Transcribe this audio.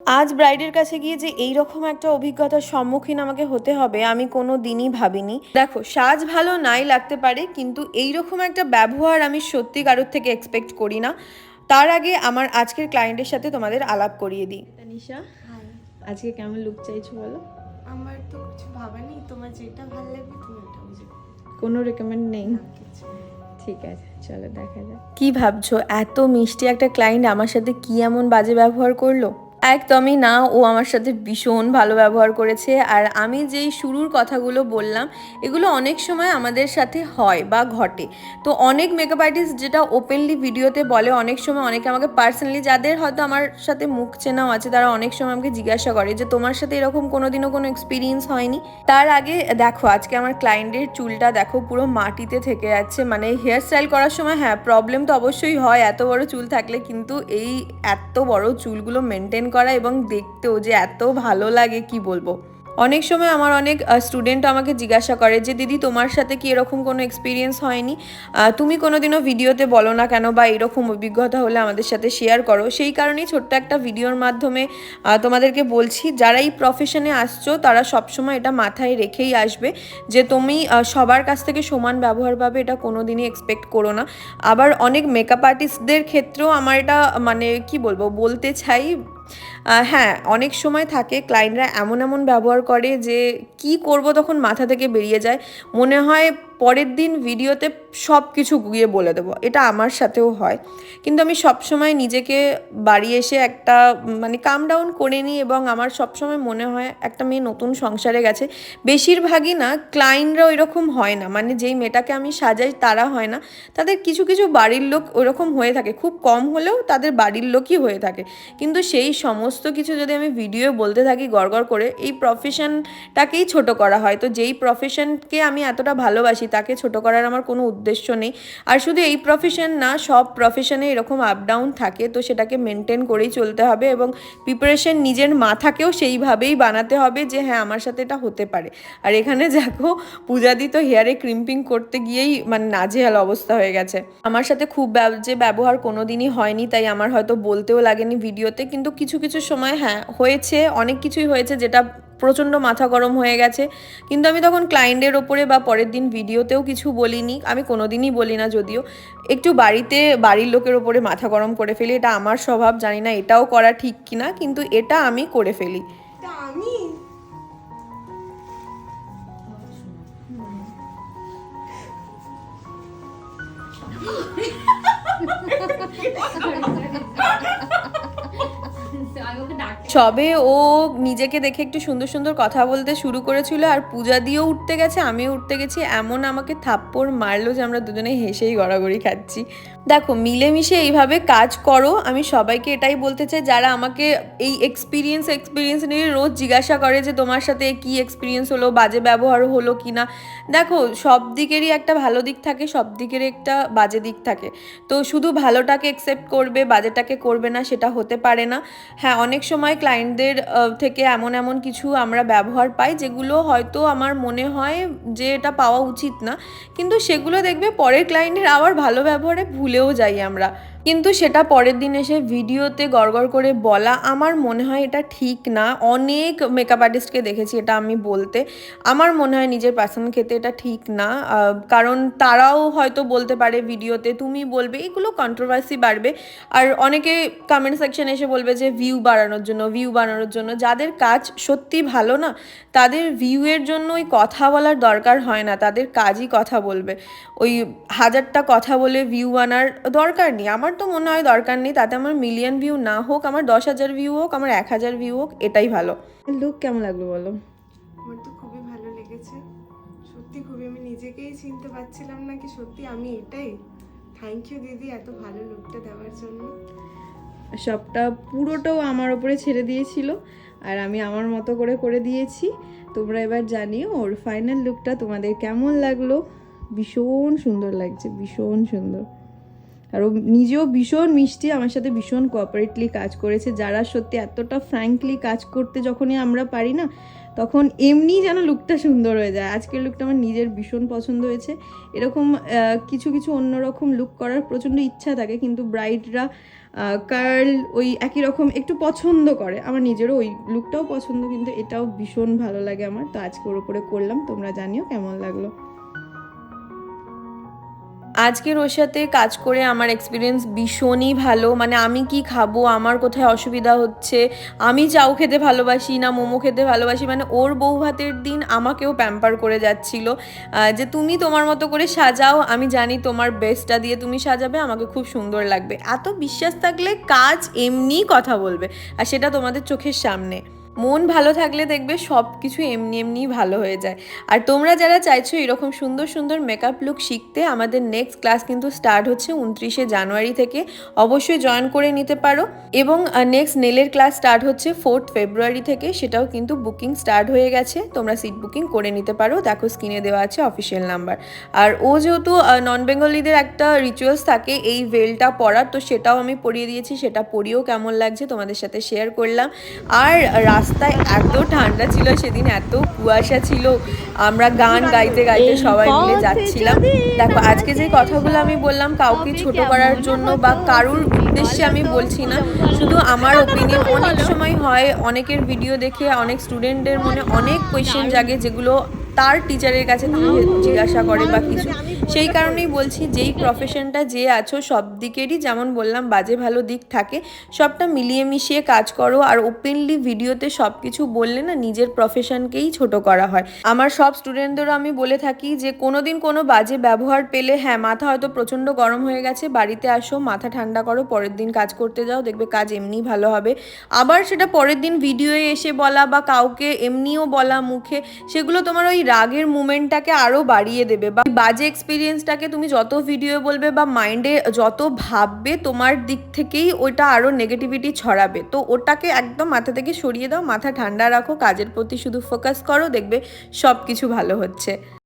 আজ ব্রাইডের কাছে গিয়ে যে এই রকম একটা অভিজ্ঞতার সম্মুখীন আমাকে হতে হবে আমি কোনো দিনই ভাবিনি। দেখো সাজ ভালো নাই লাগতে পারে কিন্তু এই রকম একটা ব্যবহার আমি সত্যি কারোর থেকে এক্সপেক্ট করি না। তার আগে আমার আজকের ক্লায়েন্টের সাথে তোমাদের আলাপ করিয়ে দিই। হাই আজকে কেমন লুক চাইছো বলো? আমার তো কিছু ভাবা নেই তোমার যেটা ভালো লাগবে তুমি ওটা বুঝে কোনো রেকমেন্ড নেই? ঠিক আছে চলো দেখা যাক। কি ভাবছ? এত মিষ্টি একটা ক্লায়েন্ট আমার সাথে কি এমন বাজে ব্যবহার করল? একদমই না। ও আমার সাথে ভীষণ ভালো ব্যবহার করেছে। আর আমি যেই শুরুর কথাগুলো বললাম, এগুলো অনেক সময় আমাদের সাথে হয় বা ঘটে। তো অনেক মেকআপ আর্টিস্ট যেটা ওপেনলি ভিডিওতে বলে, অনেক সময় অনেকে আমাকে পার্সোনালি যাদের হয়তো আমার সাথে মুখ চেনাও আছে, তারা অনেক সময় আমাকে জিজ্ঞাসা করে যে, তোমার সাথে এরকম কোনোদিনও কোনো এক্সপিরিয়েন্স হয়নি? তার আগে, দেখো, আজকে আমার ক্লায়েন্টের চুলটা দেখো, পুরো মাটিতে থেকে যাচ্ছে। মানে হেয়ার স্টাইল করার সময় হ্যাঁ প্রবলেম তো অবশ্যই হয়, এত বড় চুল থাকলে, কিন্তু এই এত বড় চুলগুলো মেনটেন করা এবং দেখতেও যে এত ভালো লাগে, কি বলব? অনেক সময় আমার অনেক স্টুডেন্ট আমাকে জিজ্ঞাসা করে যে, দিদি, তোমার সাথে কি এরকম কোনো এক্সপিরিয়েন্স হয়নি? তুমি কোনোদিনও ভিডিওতে বলো না কেন বা এরকম অভিজ্ঞতা হলে আমাদের সাথে শেয়ার করো? সেই কারণেই ছোট্ট একটা ভিডিওর মাধ্যমে তোমাদেরকে বলছি, যারা এই প্রফেশনে আসছো, তারা সবসময় এটা মাথায় রেখেই আসবে যে, তুমি সবার কাছ থেকে সমান ব্যবহার পাবে, এটা কোনো দিনই এক্সপেক্ট করো না। আবার অনেক মেকআপ আর্টিস্টদের ক্ষেত্রেও আমার এটা মানে কি বলব, বলতে চাই হ্যাঁ অনেক সময় থাকে ক্লায়েন্টরা এমন এমন ব্যবহার করে যে কি করব তখন মাথা থেকে বেরিয়ে যায়। মনে হয় পরের দিন ভিডিওতে সব কিছু গিয়ে বলে দেবো। এটা আমার সাথেও হয়। কিন্তু আমি সবসময় নিজেকে বাড়ি এসে একটা মানে কাম ডাউন করে নিই এবং আমার সবসময় মনে হয় একটা মেয়ে নতুন সংসারে গেছে। বেশিরভাগই না ক্লায়েন্টরা ওই রকম হয় না। মানে যেই মেয়েটাকে আমি সাজাই তারা হয় না। তাদের কিছু কিছু বাড়ির লোক ওরকম হয়ে থাকে। খুব কম হলেও তাদের বাড়ির লোকই হয়ে থাকে। কিন্তু সেই সমস্ত কিছু যদি আমি ভিডিও বলতে থাকি গড়গড় করে, এই প্রফেশনটাকেই ছোট করা হয়। তো যেই প্রফেশনকে আমি এতটা ভালোবাসি, তাকে ছোট করার আমার কোনো উদ্দেশ্য নেই। আর শুধু এই প্রফেশন না, সব প্রফেশনে এরকম আপ ডাউন থাকে, তো সেটাকে মেনটেন করেই চলতে হবে এবং প্রিপারেশন নিজের মাথাকেও সেইভাবেই বানাতে হবে যে হ্যাঁ আমার সাথে এটা হতে পারে। আর এখানে দেখো, পূজাদি তো হেয়ারে ক্রিম্পিং করতে গিয়েই মানে নাজেহাল অবস্থা হয়ে গেছে। আমার সাথে খুব যে ব্যবহার কোনো দিনই হয়নি, তাই আমার হয়তো বলতেও লাগেনি ভিডিওতে কিন্তু কিছু কিছু সময় হ্যাঁ হয়েছে অনেক কিছুই হয়েছে যেটা প্রচণ্ড মাথা গরম হয়ে গেছে। কিন্তু আমি তখন ক্লায়েন্টের ওপরে বা পরের দিন ভিডিওতেও কিছু বলিনি আমি কোনোদিনই বলি না যদিও। একটু বাড়িতে বাড়ির লোকের ওপরে মাথা গরম করে ফেলি এটা আমার স্বভাব জানি না এটাও করা ঠিক কিনা কিন্তু এটা আমি করে ফেলি। আমি? সবে ও নিজেকে দেখে একটু সুন্দর সুন্দর কথা বলতে শুরু করেছিল আর পূজা দিয়েও উঠতে গেছে, আমিও উঠতে গেছি। এমন আমাকে থাপ্পড় মারলো যে আমরা দুজনে হেসেই গড়াগড়ি খাচ্ছি। দেখো, মিলেমিশে এইভাবে কাজ করো। আমি সবাইকে এটাই বলতে চাই, যারা আমাকে এই এক্সপিরিয়েন্স এক্সপিরিয়েন্স নিয়ে রোজ জিজ্ঞাসা করে যে তোমার সাথে কি এক্সপিরিয়েন্স হলো, বাজে ব্যবহার হলো কি না। দেখো, সব দিকেরই একটা ভালো দিক থাকে, সব দিকেরই একটা বাজে দিক থাকে। তো শুধু ভালোটাকে একসেপ্ট করবে, বাজেটাকে করবে না, সেটা হতে পারে না। হ্যাঁ অনেক সময় ক্লায়েন্টদের থেকে এমন এমন কিছু আমরা ব্যবহার পাই যেগুলো হয়তো আমার মনে হয় যে এটা পাওয়া উচিত না। কিন্তু সেগুলো দেখবে পরের ক্লায়েন্টের আবার ভালো ব্যবহারে ভুলেও যাই আমরা। কিন্তু সেটা পরের দিন এসে ভিডিওতে গড়গড় করে বলা আমার মনে হয় এটা ঠিক না। অনেক মেকআপ আর্টিস্টকে দেখেছি এটা আমি বলতে। আমার মনে হয় নিজের পার্সোনাল ক্ষেত্রে এটা ঠিক না। কারণ তারাও হয়তো বলতে পারে ভিডিওতে, তুমি বলবে। এগুলো কন্ট্রোভার্সি বাড়বে। আর অনেকে কমেন্ট সেকশানে এসে বলবে যে ভিউ বাড়ানোর জন্য ভিউ বাড়ানোর জন্য। যাদের কাজ সত্যি ভালো না, তাদের ভিউয়ের জন্য ওই কথা বলার দরকার হয় না। তাদের কাজই কথা বলবে। ওই হাজারটা কথা বলে ভিউ আনার দরকার নেই। আমার তো মনে হয় দরকার নেই তাতে আমার মিলিয়ন ভিউ না হোক আমার দশ হাজার ভিউ হোক আমার এক হাজার ভিউ হোক এটাই ভালো। লুক কেমন লাগল বলো? আমার তো খুবই ভালো লেগেছে। সত্যি খুবই আমি নিজেকেই চিনতে পারছিলাম না কি সত্যি আমি এটাই। থ্যাংক ইউ দিদি এত ভালো লুকটা দেওয়ার জন্য। সবটা পুরোটাও আমার ওপরে ছেড়ে দিয়েছিল আর আমি আমার মতো করে করে দিয়েছি। তোমরা এবার জানিও ওর ফাইনাল লুকটা তোমাদের কেমন লাগল? ভীষণ সুন্দর লাগছে ভীষণ সুন্দর। আর ও নিজেও ভীষণ মিষ্টি, আমার সাথে ভীষণ কোঅপারেটলি কাজ করেছে। যারা সত্যি এতটা ফ্র্যাঙ্কলি কাজ করতে যখনই আমরা পারি না, তখন এমনি যেন লুকটা সুন্দর হয়ে যায়। আজকের লুকটা আমার নিজের ভীষণ পছন্দ হয়েছে। এরকম কিছু কিছু অন্যরকম লুক করার প্রচণ্ড ইচ্ছা থাকে, কিন্তু ব্রাইডরা কার্ল ওই একই রকম একটু পছন্দ করে। আমার নিজেরও ওই লুকটাও পছন্দ, কিন্তু এটাও ভীষণ ভালো লাগে আমার। তো আজকে ওর উপরে করলাম, তোমরা জানিও কেমন লাগল। আজকের ওর সাথে কাজ করে আমার এক্সপিরিয়েন্স ভীষণই ভালো। মানে আমি কি খাব, আমার কোথায় অসুবিধা হচ্ছে, আমি চাউ খেতে ভালোবাসি না, মোমো খেতে ভালোবাসি মানে ওর বউ ভাতের দিন আমাকেও প্যাম্পার করে যাচ্ছিল। যে তুমি তোমার মতো করে সাজাও, আমি জানি তোমার বেস্টটা দিয়ে তুমি সাজাবে, আমাকে খুব সুন্দর লাগবে। এত বিশ্বাস থাকলে কাজ এমনিই কথা বলবে, আর সেটা তোমাদের চোখের সামনে। মন ভালো থাকলে দেখবে সব কিছু এমনি এমনি ভালো হয়ে যায়। আর তোমরা যারা চাইছো এরকম সুন্দর সুন্দর মেকআপ লুক শিখতে, আমাদের নেক্সট ক্লাস কিন্তু স্টার্ট হচ্ছে উনত্রিশে জানুয়ারি থেকে। অবশ্যই জয়েন করে নিতে পারো। এবং নেক্সট নেলের ক্লাস স্টার্ট হচ্ছে ফোর্থ ফেব্রুয়ারি থেকে। সেটাও কিন্তু বুকিং স্টার্ট হয়ে গেছে। তোমরা সিট বুকিং করে নিতে পারো। দেখো স্ক্রিনে দেওয়া আছে অফিসিয়াল নাম্বার আর ও যেহেতু নন বেঙ্গলিদের একটা রিচুয়ালস থাকে, এই ভেলটা পরার, তো সেটাও আমি পরিয়ে দিয়েছি। সেটা পরিয়েও কেমন লাগছে তোমাদের সাথে শেয়ার করলাম। আর রাস্তায় এত ঠান্ডা ছিল সেদিন এত কুয়াশা ছিল। আমরা গান গাইতে গাইতে সবাই মিলে যাচ্ছিলাম। দেখো আজকে যে কথাগুলো আমি বললাম কাউকে ছোট করার জন্য বা কারুর উদ্দেশ্যে আমি বলছি না। শুধু আমার ওপিনিয়ন অনেক সময় হয় অনেকের ভিডিও দেখে অনেক স্টুডেন্টদের মনে অনেক কোয়েশ্চেন জাগে যেগুলো তার টিচারের কাছে জিজ্ঞাসা করে বা কিছু। সেই কারণেই বলছি, যেই প্রফেশনটা যে আছো সব দিকেরই যেমন বললাম বাজে ভালো দিক থাকে, সবটা মিলিয়ে মিশিয়ে কাজ করো আর ওপেনলি ভিডিওতে সব কিছু বললে না নিজের প্রফেশনকেই ছোট করা হয়। আমার সব স্টুডেন্টদেরও আমি বলে থাকি যে কোনো দিন কোনো বাজে ব্যবহার পেলে হ্যাঁ মাথা হয়তো প্রচণ্ড গরম হয়ে গেছে, বাড়িতে আসো, মাথা ঠান্ডা করো, পরের দিন কাজ করতে যাও, দেখবে কাজ এমনি ভালো হবে। আবার সেটা পরের দিন ভিডিওয়ে এসে বলা বা কাউকে এমনিও বলা মুখে, সেগুলো তোমার ওই রাগের মুমেন্টটাকে আরও বাড়িয়ে দেবে বা বাজে এক্সপিরিয়েন্সটাকে তুমি যত ভিডিও বলবে বা মাইন্ডে যত ভাববে, তোমার দিক থেকেই ওইটা আরও নেগেটিভিটি ছড়াবে। তো ওটাকে একদম মাথা থেকে সরিয়ে দাও, মাথা ঠান্ডা রাখো, কাজের প্রতি শুধু ফোকাস করো, দেখবে সব কিছু ভালো হচ্ছে।